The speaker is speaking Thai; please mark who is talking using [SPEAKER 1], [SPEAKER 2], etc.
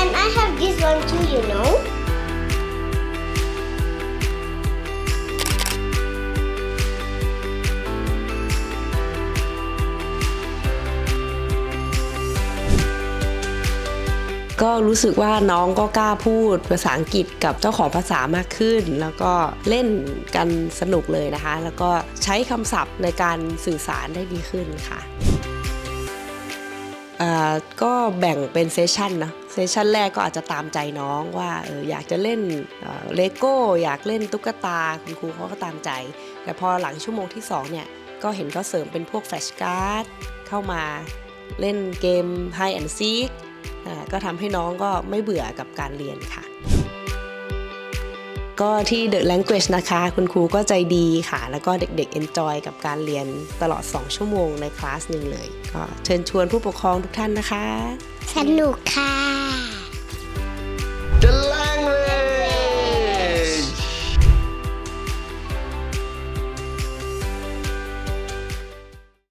[SPEAKER 1] And I have this one too, you know.
[SPEAKER 2] ก็ รู้สึกว่าน้องก็กล้าพูดภาษาอังกฤษกับเจ้าของภาษามากขึ้น แล้วก็เล่นกันสนุกเลยนะคะ แล้วก็ใช้คำศัพท์ในการสื่อสารได้ดีขึ้นค่ะ ก็แบ่งเป็นเซสชันนะเซสชันแรกก็อาจจะตามใจน้องว่าอออยากจะเล่นเลโก้อยากเล่นตุ๊กตาคุณครูเขาก็ตามใจ แต่พอหลังชั่วโมงที่2เนี่ยก็เห็นเขาเสริมเป็นพวกแฟลชการ์ดเข้ามาเล่นเกม Hide and Seek ก็ทำให้น้องก็ไม่เบื่อกับการเรียนค่ะ ก็ที่ The Language นะคะ คุณครูก็ใจดีค่ะ แล้วก็เด็กๆ enjoy กับการเรียนตลอด 2 ชั่วโมงในคลาสหนึ่งเลย ก็เชิญชวนผู้ปกครองทุกท่านนะคะ
[SPEAKER 1] สนุกค่ะ